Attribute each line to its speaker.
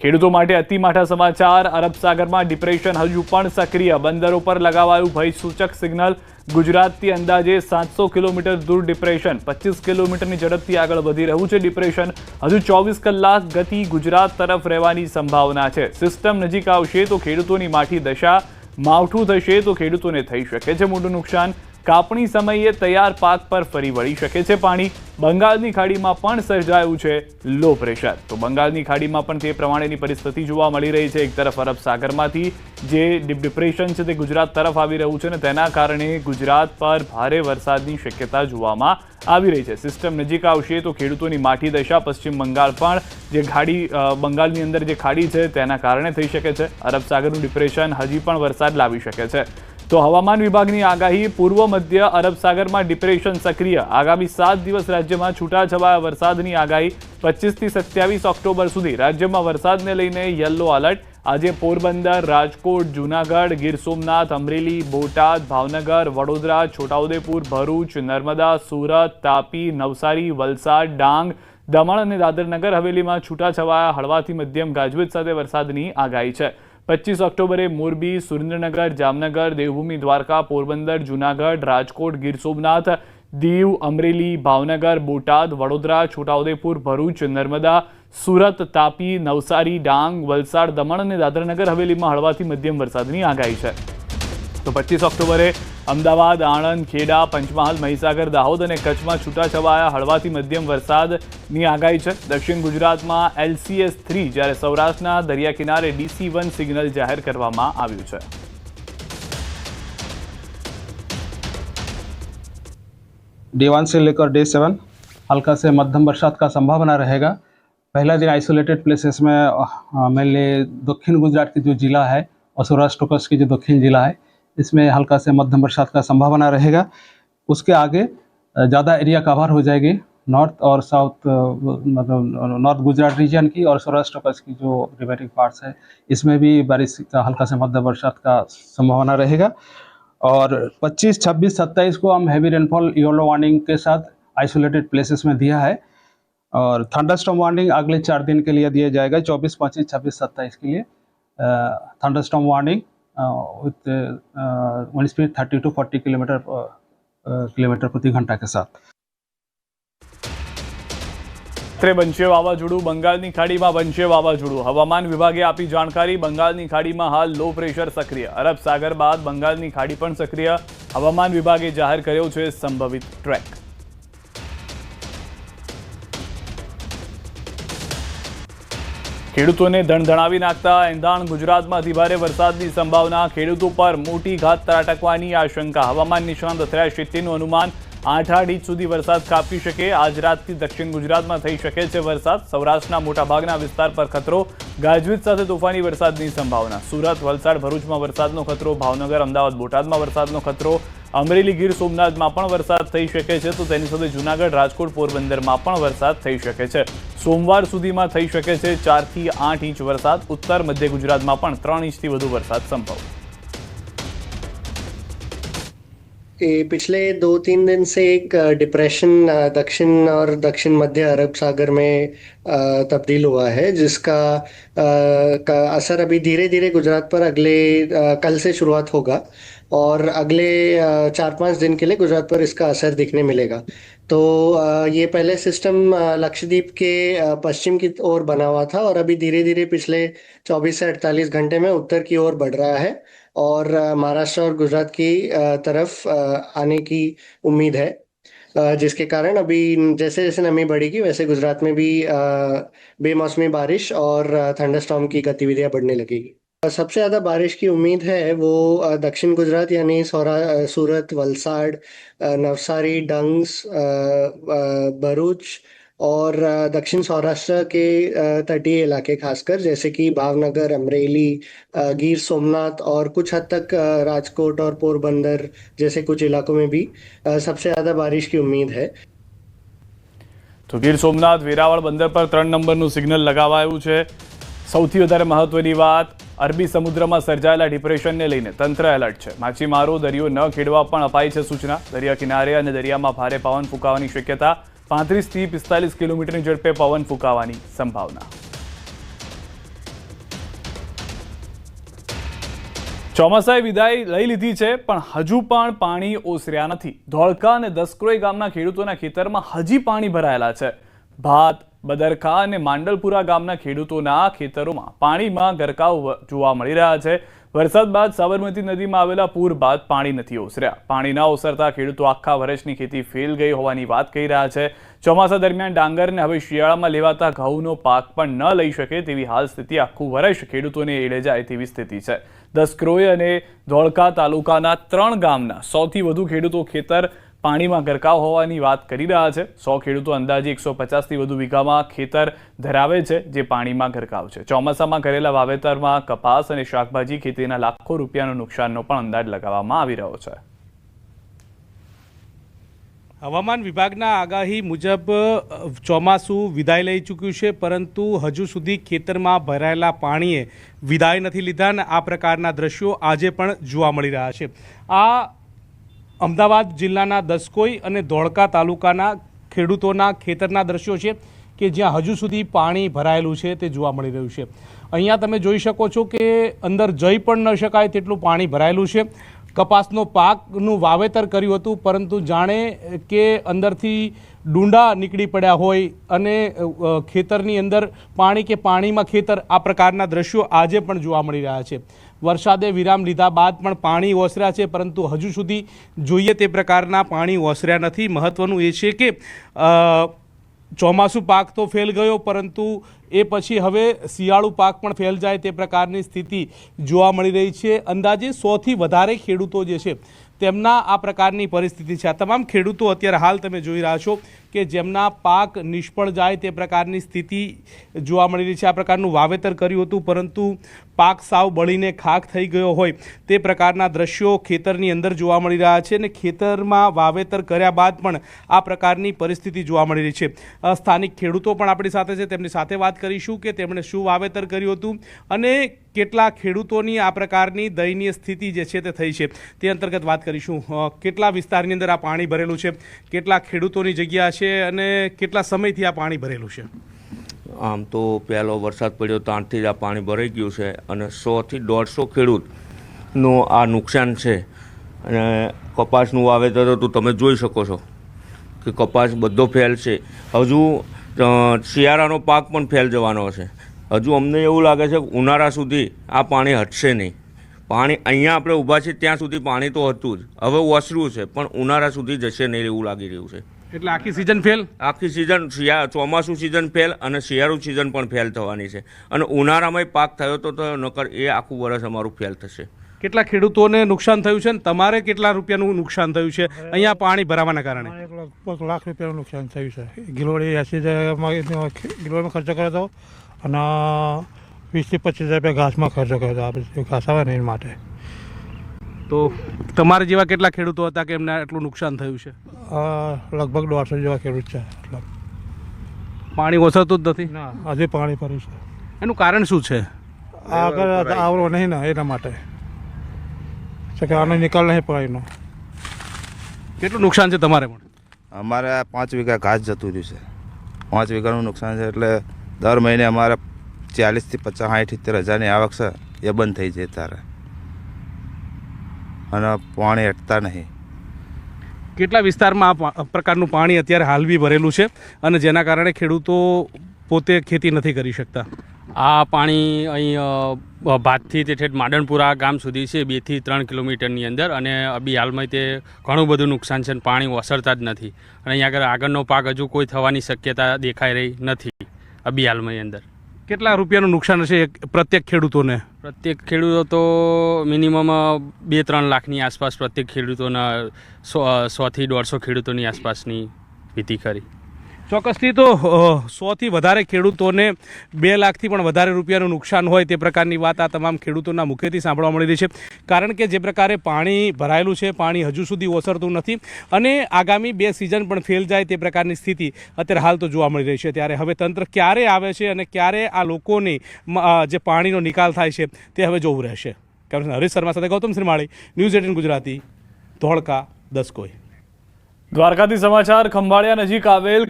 Speaker 1: ખેડૂતો માટે અતિ માઠા સમાચાર. અરબ સાગરમાં ડિપ્રેશન હજુ પણ સક્રિય. બંદરો પર લગાવાયું ભય સૂચક સિગ્નલ. ગુજરાતથી અંદાજે સાતસો કિલોમીટર દૂર ડિપ્રેશન. પચીસ કિલોમીટરની ઝડપથી આગળ વધી રહ્યું છે ડિપ્રેશન. હજુ ચોવીસ કલાક ગતિ ગુજરાત તરફ રહેવાની સંભાવના છે. સિસ્ટમ નજીક આવશે તો ખેડૂતોની માઠી દશા. માવઠું થશે તો ખેડૂતોને થઈ શકે છે મોટું નુકસાન. કાપણી સમયે તૈયાર પાક પર ફરી વળી શકે છે પાણી. બંગાળની ખાડીમાં પણ સર્જાયું છે લો પ્રેશર. તો બંગાળની ખાડીમાં પણ તે પ્રમાણેની પરિસ્થિતિ જોવા મળી રહી છે. એક તરફ અરબ સાગરમાંથી જે ડિપ્રેશન છે તે ગુજરાત તરફ આવી રહ્યું છે અને તેના કારણે ગુજરાત પર ભારે વરસાદની શક્યતા જોવામાં આવી રહી છે. સિસ્ટમ નજીક આવશે તો ખેડૂતોની માઠી દશા પશ્ચિમ બંગાળ પણ જે ખાડી બંગાળની અંદર જે ખાડી છે તેના કારણે થઈ શકે છે. અરબ સાગરનું ડિપ્રેશન હજી પણ વરસાદ લાવી શકે છે. તો હવામાન વિભાગની આગાહી પૂર્વ મધ્ય અરબ સાગરમાં ડિપ્રેશન સક્રિય. આગામી સાત દિવસ રાજ્યમાં છૂટાછવાયા વરસાદની આગાહી પચીસથી સત્યાવીસ ઓક્ટોબર સુધી. રાજ્યમાં વરસાદને લઈને યલો એલર્ટ. આજે પોરબંદર, રાજકોટ, જૂનાગઢ, ગીર સોમનાથ, અમરેલી, બોટાદ, ભાવનગર, વડોદરા, છોટાઉદેપુર, ભરૂચ, નર્મદા, સુરત, તાપી, નવસારી, વલસાડ, ડાંગ, દમણ અને દાદરનગર હવેલીમાં છૂટાછવાયા, હળવાથી મધ્યમ ગાજવીજ સાથે વરસાદની આગાહી છે. પચીસ ઓક્ટોબરે મોરબી, સુરેન્દ્રનગર, જામનગર, દેવભૂમિ, દ્વારકા, પોરબંદર, જૂનાગઢ, રાજકોટ, ગીર સોમનાથ, દીવ, અમરેલી, ભાવનગર, બોટાદ, વડોદરા, છોટાઉદેપુર, ભરૂચ, નર્મદા, સુરત, તાપી, નવસારી, ડાંગ, વલસાડ, દમણ અને દાદરનગર હવેલીમાં હળવાથી મધ્યમ વરસાદની આગાહી છે. તો પચીસ ઓક્ટોબરે અમદાવાદ આણંદ ખેડા પંચમહાલ મહીસાગર દાહોદ અને કચ્છમાં છૂટાછવાયા હળવાથી મધ્યમ વરસાદની આગાહી છે દક્ષિણ ગુજરાતમાં એલસીએસ થ્રી જ્યારે સૌરાષ્ટ્રના દરિયા કિનારે ડીસી વન સિગ્નલ જાહેર કરવામાં આવ્યું છે
Speaker 2: डे वन से लेकर डे सेवन हल्का से मध्यम बरसात का संभावना रहेगा पहला दिन आइसोलेटेड प्लेसेस में मेनली दक्षिण गुजरात की जो जिला है और सौराष्ट्र कच्छ की जो दक्षिण जिला है इसमें हल्का से मध्यम बरसात का संभावना रहेगा। उसके आगे ज़्यादा एरिया कवर हो जाएगी। नॉर्थ और साउथ मतलब नॉर्थ गुजरात रीजन की और सौराष्ट्र कच्छ की जो रिमेटिंग पार्ट्स है इसमें भी बारिश का हल्का से मध्यम बरसात का संभावना रहेगा। और 25, 26, 27 को हम हैवी रेनफॉल येलो वार्निंग के साथ आइसोलेटेड प्लेसेस में दिया है। और थंडरस्टॉर्म वार्निंग अगले चार दिन के लिए दिया जाएगा 24, 25, 26, 27 के लिए। Thunderstorm warning Uh, with uh, uh, wind speed 30 to 40 kilometer kilometre પ્રતિ ઘંટા કે સાથ
Speaker 1: ત્રે બંચે વાવાઝોડું બંગાળની ખાડીમાં બંચે વાવાઝોડું. હવામાન વિભાગે આપી જાણકારી, બંગાળની ખાડીમાં હાલ લો પ્રેશર સક્રિય. અરબ સાગર બાદ બંગાળની ખાડી પણ સક્રિય. હવામાન વિભાગે જાહેર કર્યો છે સંભવિત ટ્રેક ખેડૂતોને ધણધણાવી નાખતા એંધાણ ગુજરાતમાં અતિભારે વરસાદની સંભાવના. ખેડૂતો પર મોટી ઘાત ત્રાટકવાની આશંકા. હવામાન નિષ્ણાંત અથડાય શેતીનું અનુમાન આઠ આઠ ઇંચ સુધી વરસાદ કાપી શકે. આજ રાતથી દક્ષિણ ગુજરાતમાં થઈ શકે છે વરસાદ. સૌરાષ્ટ્રના મોટાભાગના વિસ્તાર પર ખતરો. ગાજવીજ સાથે તોફાની વરસાદની સંભાવના. સુરત, વલસાડ, ભરૂચમાં વરસાદનો ખતરો. ભાવનગર, અમદાવાદ, બોટાદમાં વરસાદનો ખતરો. અમરેલી ગીર સોમનાથમાં પણ વરસાદ થઈ શકે છે, તો તેની સાથે જૂનાગઢ રાજકોટ પોરબંદરમાં પણ વરસાદ થઈ શકે છે. સોમવાર સુધીમાં થઈ શકે છે ચારથી આઠ ઇંચ વરસાદ. ઉત્તર મધ્ય ગુજરાતમાં પણ ત્રણ ઇંચથી વધુ વરસાદ સંભવ.
Speaker 3: ये पिछले दो तीन दिन से एक डिप्रेशन दक्षिण और दक्षिण मध्य अरब सागर में तब्दील हुआ है, जिसका का असर अभी धीरे धीरे गुजरात पर अगले कल से शुरुआत होगा और अगले चार पाँच दिन के लिए गुजरात पर इसका असर दिखने मिलेगा। तो ये पहले सिस्टम लक्षद्वीप के पश्चिम की ओर बना हुआ था और अभी धीरे धीरे पिछले 24 से 48 घंटे में उत्तर की ओर बढ़ रहा है और महाराष्ट्र और गुजरात की तरफ़ आने की उम्मीद है। जिसके कारण अभी जैसे जैसे नमी बढ़ेगी वैसे गुजरात में भी बेमौसमी बारिश और थंडरस्टॉर्म की गतिविधियाँ बढ़ने लगेगी। सबसे ज़्यादा बारिश की उम्मीद है वो अ, दक्षिण गुजरात यानी सौरा अ, सूरत वलसाड़ अ, नवसारी डंग्स अ, अ, भरूच और अ, दक्षिण सौराष्ट्र के अ, तटीय इलाके खासकर जैसे कि भावनगर अमरेली अ, गिर सोमनाथ और कुछ हद तक अ, राजकोट और पोरबंदर जैसे कुछ इलाकों में भी अ, सबसे ज़्यादा बारिश की उम्मीद है
Speaker 1: તો ગીર સોમનાથ વેરાવળ બંદર પર ત્રણ નંબરનું સિગ્નલ લગાવાયું છે સૌથી વધારે મહત્વની વાત અરબી સમુદ્રમાં સર્જાયેલા ડિપ્રેશનને લઈને તંત્ર એલર્ટ છે. માછીમારો, દરિયો ન ખેડવા પણ અપાઈ છે સૂચના. દરિયા કિનારે અને દરિયામાં ભારે પવન ફૂંકાવાની શક્યતા. પાંત્રીસથી પિસ્તાલીસ કિલોમીટરની ઝડપે પવન ફૂંકાવાની સંભાવના. ચોમાસાએ વિદાય લઈ લીધી છે, પણ હજુ પણ પાણી ઓસર્યા નથી. ધોળકા અને દસક્રોઈ ગામના ખેડૂતોના ખેતરમાં હજી પાણી ભરાયેલા છે. ભાત બદરખા અને માંડલપુરા ગામના ખેડૂતોના ખેતરોમાં પાણીમાં ગરકાવ જોવા મળી રહ્યા છે. વરસાદ બાદ સાબરમતી નદીમાં આવેલા પૂર બાદ પાણી નથી ઓસર્યા. પાણી ના ઓસરતા ખેડૂતો આખા વર્ષની ખેતી ફેલ ગઈ હોવાની વાત કહી રહ્યા છે. ચોમાસા દરમિયાન ડાંગરને હવે શિયાળામાં લેવાતા ઘઉંનો પાક પણ ન લઈ શકે તેવી હાલ સ્થિતિ આખું વર્ષ ખેડૂતોને એળે જાય તેવી સ્થિતિ છે. દસક્રોય અને ધોળકા તાલુકાના ત્રણ ગામના સૌથી વધુ ખેડૂતો ખેતર પાણીમાં ગરકાવ હોવાની વાત કરી રહ્યા છે. સો ખેડૂતો અંદાજે એકસો પચાસથી વધુ વીઘામાં ખેતર ધરાવે છે જે પાણીમાં ગરકાવ છે. ચોમાસામાં કરેલા વાવેતરમાં કપાસ અને શાકભાજી ખેતીના લાખો રૂપિયાનું નુકસાનનો પણ અંદાજ લગાવવામાં આવી રહ્યો છે.
Speaker 4: હવામાન વિભાગના આગાહી મુજબ ચોમાસું વિદાય લઈ ચૂક્યું છે, પરંતુ હજુ સુધી ખેતરમાં ભરાયેલા પાણીએ વિદાય નથી લીધા અને આ પ્રકારના દ્રશ્યો આજે પણ જોવા મળી રહ્યા છે. આ અમદાવાદ જિલ્લાના દસકોઈ અને ધોળકા તાલુકાના ખેડૂતોના ખેતરના દ્રશ્યો છે કે જ્યાં હજુ સુધી પાણી ભરાયેલું છે તે જોવા મળી રહ્યું છે. અહીંયા તમે જોઈ શકો છો કે અંદર જઈ પણ ન શકાય તેટલું પાણી ભરાયેલું છે. કપાસનો પાકનું વાવેતર કર્યું હતું, પરંતુ જાણે કે અંદરથી ડુંડા નીકળી પડ્યા હોય અને ખેતરની અંદર પાણી કે પાણીમાં ખેતર આ પ્રકારના દ્રશ્યો આજે પણ જોવા મળી રહ્યા છે. વરસાદે વિરામ લીધા બાદ પણ પાણી ઓસર્યા છે, પરંતુ હજુ સુધી જોઈએ તે પ્રકારના પાણી ઓસર્યા નથી. મહત્વનું એ છે કે ચોમાસું પાક તો ફેલ ગયો, પરંતુ એ પછી હવે શિયાળુ પાક પણ ફેલ જાય તે પ્રકારની સ્થિતિ જોવા મળી રહી છે. અંદાજે સોથી વધારે ખેડૂતો જે છે તેમના આ પ્રકારની પરિસ્થિતિ છે. આ તમામ ખેડૂતો અત્યારે હાલ તમે જોઈ રહ્યા છો કે જેમના પાક નિષ્ફળ જાય તે પ્રકારની સ્થિતિ જોવા મળી રહી છે. આ પ્રકારનું વાવેતર કર્યું હતું, પરંતુ પાક સાવ બળીને ખાક થઈ ગયો હોય તે પ્રકારના દ્રશ્યો ખેતરની અંદર જોવા મળી રહ્યા છે અને ખેતરમાં વાવેતર કર્યા બાદ પણ આ પ્રકારની પરિસ્થિતિ જોવા મળી રહી છે. સ્થાનિક ખેડૂતો પણ આપણી સાથે છે. તેમની સાથે વાત કરીશું કે તેમણે શું વાવેતર કર્યું હતું અને કેટલા ખેડૂતોની આ પ્રકારની દયનીય સ્થિતિ જે છે તે થઈ છે તે અંતર્ગત વાત કરીશું. કેટલા વિસ્તારની અંદર આ પાણી ભરેલું છે, કેટલા ખેડૂતોની જગ્યા છે અને કેટલા સમયથી આ પાણી ભરેલું છે?
Speaker 5: આમ તો પહેલો વરસાદ પડ્યો ત્યારથી જ આ પાણી ભરાઈ ગયું છે અને સોથી દોઢસો ખેડૂતનું આ નુકસાન છે. અને કપાસનું વાવેતર હતું, તમે જોઈ શકો છો કે કપાસ બધો ફેલ છે. હજુ શિયાળાનો પાક પણ ફેલ જવાનો છે. હજુ અમને એવું લાગે છે કે ઉનાળા સુધી આ પાણી હટશે નહીં. પાણી અહીંયા આપણે ઊભા છીએ ત્યાં સુધી પાણી તો હતું જ. હવે ઓસરું છે પણ ઉનાળા સુધી જશે નહીં એવું લાગી રહ્યું છે.
Speaker 4: એટલે આખી સિઝન ફેલ
Speaker 5: આખી સિઝન શિયા ચોમાસું સિઝન ફેલ અને શિયાળુ સિઝન પણ ફેલ થવાની છે. અને ઉનાળામાં પાક થયો તો તો નકર એ આખું વર્ષ અમારું ફેલ થશે.
Speaker 4: કેટલા ખેડૂતોને નુકસાન થયું છે અને તમારે કેટલા રૂપિયાનું નુકસાન થયું છે? અહીંયા પાણી ભરાવાના કારણે.
Speaker 6: લગભગ લાખ રૂપિયાનું નુકસાન થયું છે. ગિલોડી એસી ગિલોડીમાં ખર્ચો કર્યો હતો અને વીસથી પચીસ હજાર રૂપિયા ઘાસમાં ખર્ચો કર્યો હતો. આપણે ઘાસ આવે ને એ માટે.
Speaker 4: તો તમારા જેવા કેટલા ખેડૂતો હતા કે એમને એટલું નુકસાન થયું છે?
Speaker 6: લગભગ દોઢસો જેવા ખેડૂત છે.
Speaker 4: પાણી ઓસરતું જ નથી?
Speaker 6: ના હજી પાણી ભર્યું છે.
Speaker 4: એનું કારણ શું છે?
Speaker 6: આગળ આવરો નહીં ને એના માટે. છે કે આનો નિકાલ નહીં પાણીનો
Speaker 4: કેટલું નુકસાન છે તમારે પણ?
Speaker 7: અમારે આ પાંચ વીઘા ઘાસ જતું રહ્યું છે. પાંચ વીઘાનું નુકસાન છે એટલે દર મહિને અમારે ચાલીસથી પચાસ સાઠ સિત્તેર હજારની આવક છે એ બંધ થઈ જાય તારે. અને પાણી હટતા નહીં.
Speaker 4: કેટલા વિસ્તારમાં આ પ્રકારનું પાણી અત્યારે હાલ બી ભરેલું છે અને જેના કારણે ખેડૂતો પોતે ખેતી નથી કરી શકતા?
Speaker 8: આ પાણી અહીં ભાતથી તે ઠેઠ માડણપુરા ગામ સુધી છે બેથી ત્રણ કિલોમીટરની અંદર અને અબી હાલમાં તે ઘણું બધું નુકસાન છે અને પાણી ઓસરતા જ નથી. અને અહીંયા આગળ આગળનો પાક હજુ કોઈ થવાની શક્યતા દેખાઈ રહી નથી અબી હાલમાં અંદર.
Speaker 4: કેટલા રૂપિયાનું નુકસાન હશે એક પ્રત્યેક ખેડૂતોને?
Speaker 8: પ્રત્યેક ખેડૂતો તો મિનિમમ બે ત્રણ લાખની આસપાસ પ્રત્યેક ખેડૂતોના સો સોથી દોઢસો ખેડૂતોની આસપાસની ભીતિ ખરી.
Speaker 4: ચોક્કસથી તો સોથી વધારે ખેડૂતોને બે લાખથી પણ વધારે રૂપિયાનું નુકસાન હોય તે પ્રકારની વાત આ તમામ ખેડૂતોના મુખેથી સાંભળવા મળી રહી છે. કારણ કે જે પ્રકારે પાણી ભરાયેલું છે, પાણી હજુ સુધી ઓસરતું નથી અને આગામી બે સિઝન પણ ફેલ જાય તે પ્રકારની સ્થિતિ અત્યારે હાલ તો જોવા મળી રહી છે. ત્યારે હવે તંત્ર ક્યારે આવે છે અને ક્યારે આ લોકોની જે પાણીનો નિકાલ થાય છે તે હવે જોવું રહેશે. કેમેરામેન હરીશ શર્મા સાથે ગૌતમ શ્રીમાળી, ન્યૂઝ એટીન ગુજરાતી, ધોળકા દસકોઈ.
Speaker 1: દ્વારકાથી સમાચાર, ખંભાળિયા નજીક આવેલ